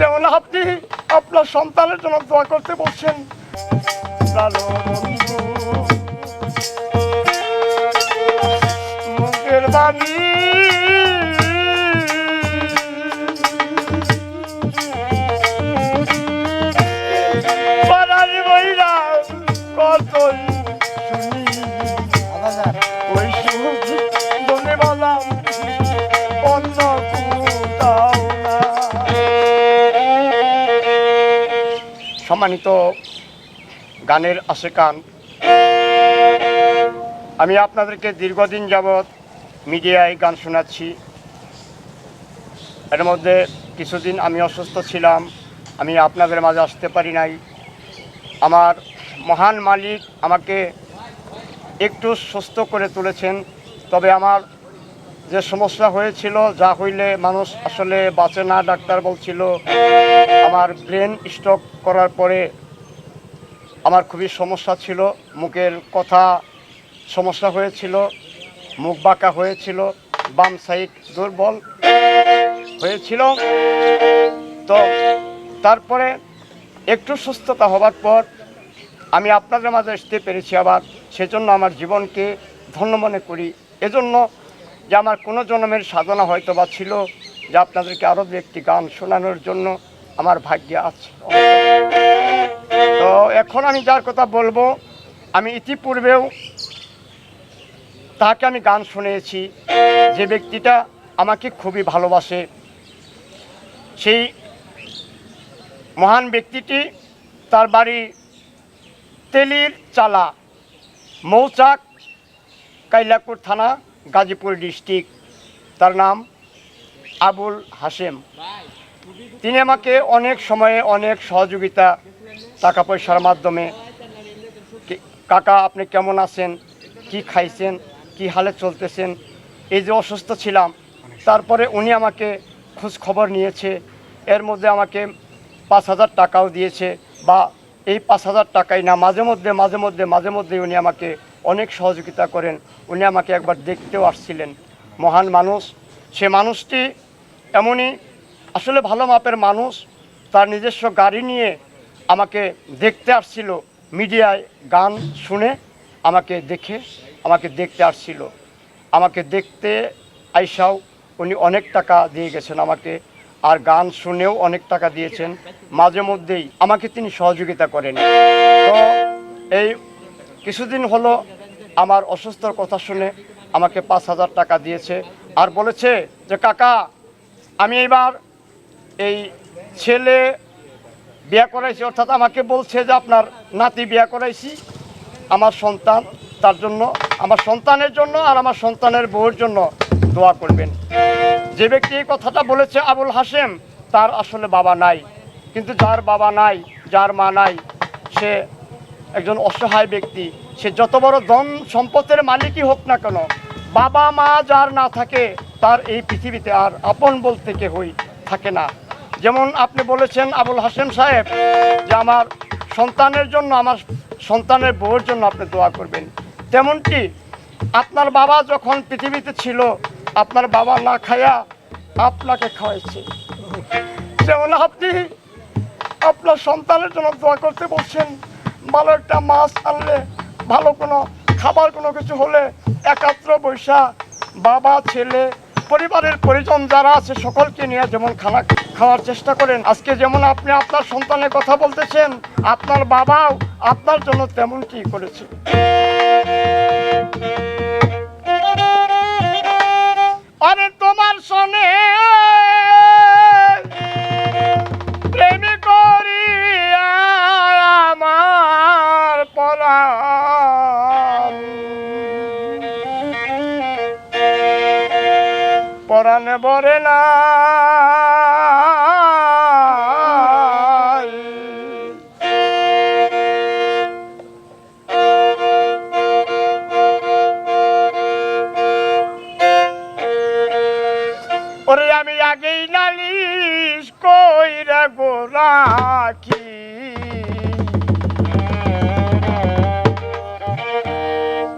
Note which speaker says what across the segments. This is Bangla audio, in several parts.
Speaker 1: যেমন আপনি আপনার সন্তানের জন্য দোয়া করতে বলছেন মুখের বাণী। পাড়ার সম্মানিত গানের আশেকান। আমি আপনাদেরকে দীর্ঘদিন যাবৎ মিডিয়ায় গান শোনাচ্ছি। এর মধ্যে কিছুদিন আমি অসুস্থ ছিলাম, আমি আপনাদের মাঝে আসতে পারি নাই। আমার মহান মালিক আমাকে একটু সুস্থ করে তুলেছেন, তবে আমার যে সমস্যা হয়েছিল, যা হইলে মানুষ আসলে বাঁচে না, ডাক্তার বলছিল। আমার ব্রেন স্ট্রোক করার পরে আমার খুবই সমস্যা ছিল। মুখের কথা সমস্যা হয়েছিল, মুখ বাঁকা হয়েছিল, বাম সাইড দুর্বল হয়েছিল। তো তারপরে একটু সুস্থতা হবার পর আমি আপনাদের মাঝে আসতে পেরেছি আবার। সেজন্য আমার জীবনকে ধন্য মনে করি। এজন্য যে আমার কোনো জন্মের সাধনা হয়তো বা ছিল, যে আপনাদেরকে আরও একটি গান শোনানোর জন্য আমার ভাগ্যে আছে। তো এখন আমি যার কথা বলব, আমি ইতিপূর্বেও তাকে আমি গান শুনিয়েছি যে ব্যক্তিটা আমাকে খুবই ভালোবাসে। সেই মহান ব্যক্তিটি তার বাড়ি তেলির চালা, মৌচাক, কাইলাকুর থানা, গাজীপুর ডিস্ট্রিক্ট। তার নাম আবুল হাসেম তিনি আমাকে অনেক সময়ে অনেক সহযোগিতা টাকা পয়সার মাধ্যমে কাকা আপনি কেমন আছেন? কি খাইছেন? কি হালে চলতেছেন? এই যে অসুস্থ ছিলাম, তারপরে উনি আমাকে খোঁজ খবর নিয়েছে। এর মধ্যে আমাকে পাঁচ হাজার টাকাও দিয়েছে বা এই পাঁচ হাজার টাকাই না, মাঝে মধ্যে মাঝে মধ্যে মাঝে মধ্যে উনি আমাকে অনেক সহযোগিতা করেন। উনি আমাকে একবার দেখতেও আসছিলেন। মহান মানুষ, সে মানুষটি এমনই আসলে ভালো মাপের মানুষ, তার নিজস্ব গাড়ি নিয়ে আমাকে দেখতে আসছিল, মিডিয়ায় গান শুনে আমাকে দেখে, আমাকে দেখতে আসছিল। আমাকে দেখতে আইসাও উনি অনেক টাকা দিয়ে গেছেন আমাকে, আর গান শুনেও অনেক টাকা দিয়েছেন। মাঝে মধ্যেই আমাকে তিনি সহযোগিতা করেন। তো এই কিছুদিন হলো আমার অসুস্থর কথা শুনে আমাকে পাঁচ হাজার টাকা দিয়েছে, আর বলেছে যে, কাকা, আমি এবার এই ছেলে বিয়ে করাইছি, অর্থাৎ আমাকে বলছে যে আপনার নাতি বিয়া করাইছি, আমার সন্তান, তার জন্য, আমার সন্তানের জন্য আর আমার সন্তানের বউয়ের জন্য দোয়া করবেন। যে ব্যক্তি এই কথাটা বলেছে, আবুল হাসেম তার আসলে বাবা নাই। কিন্তু যার বাবা নাই, যার মা নাই, সে একজন অসহায় ব্যক্তি। সে যত বড় ধন সম্পদের মালিকই হোক না কেন বাবা মা যার না থাকে, তার এই পৃথিবীতে আর আপন বলতে কেহই থাকে না। যেমন আপনি বলেছেন আবুল হাসেম সাহেব যে আমার সন্তানের জন্য, আমার সন্তানের বউয়ের জন্য আপনি দোয়া করবেন। তেমনটি আপনার বাবা যখন পৃথিবীতে ছিল, আপনার বাবা না খায়া আপনাকে খাওয়াইছে। যেমন আপনি আপনার সন্তানের জন্য দোয়া করতে বলছেন, ভালো একটা মাছ আনলে, ভালো কোনো খাবার কোনো কিছু হলে একাত্র বৈশা বাবা, ছেলে, পরিবারের পরিজন যারা আছে, সকলকে নিয়ে যেমন খানা খাওয়ার চেষ্টা করেন। আজকে যেমন আপনি আপনার সন্তানের কথা বলতেছেন, আপনার বাবাও আপনার জন্য তেমনটি করেছে। আরে তোমার সনে প্রেম করি বরে না।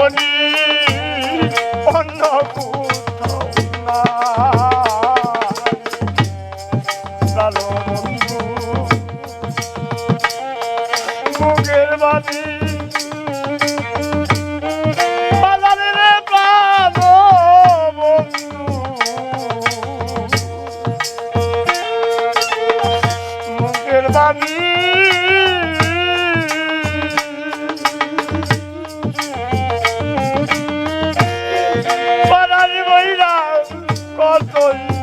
Speaker 1: সুরদনি অন্য কতই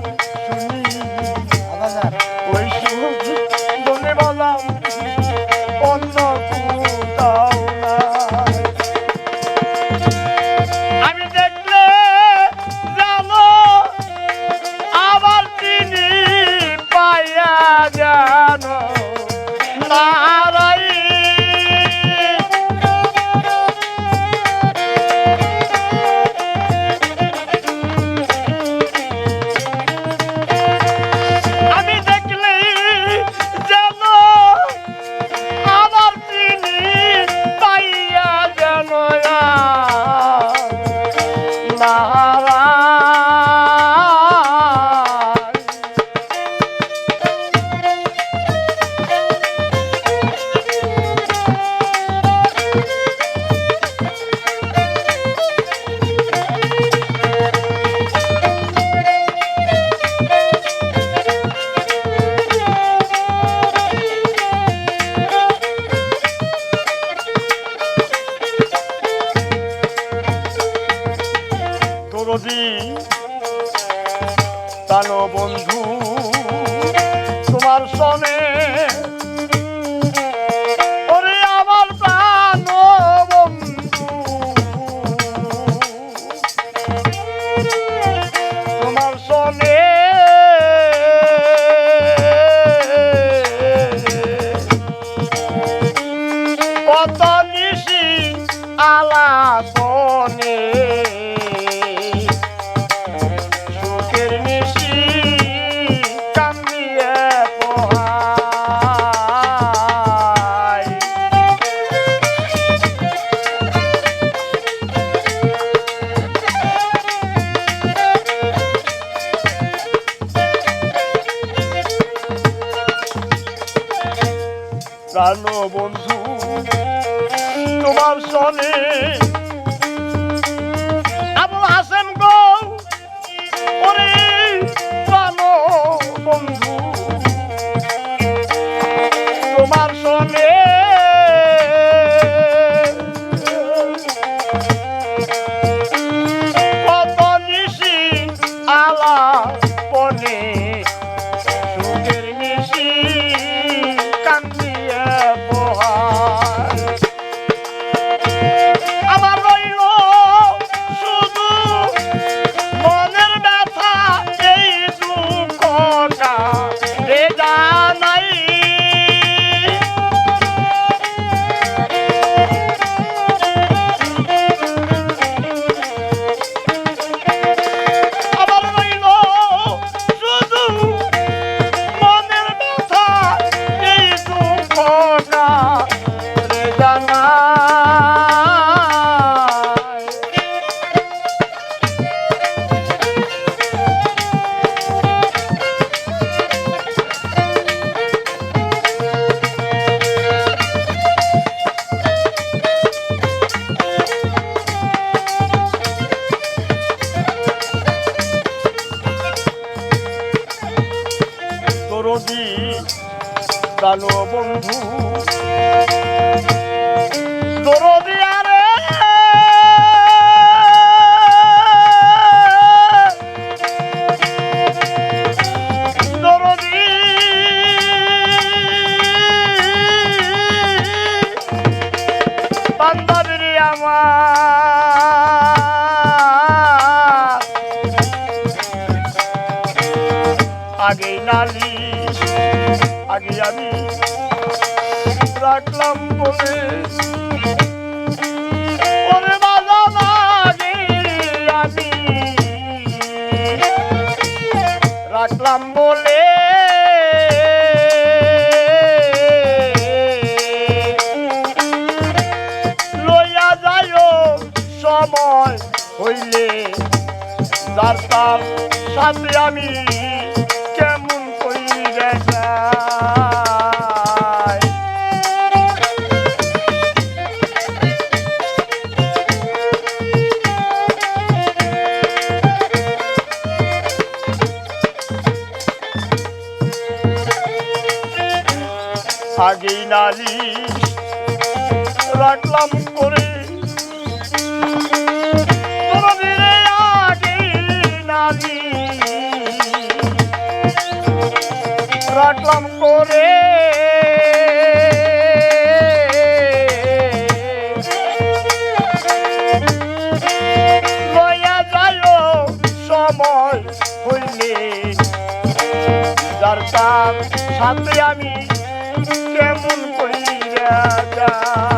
Speaker 1: তোমার মনে লইয়া যায় সময় হইলে যার তার সাথে আমি। আগেই নালি। রাখলাম করে। রাখলাম করে। সময় হইলে। দরকার সাথে राजा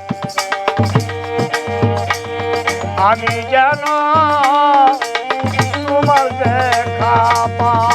Speaker 1: আমি যেন তোমার দেখা পা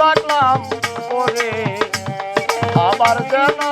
Speaker 1: লাগলাম পরে। আবার জানা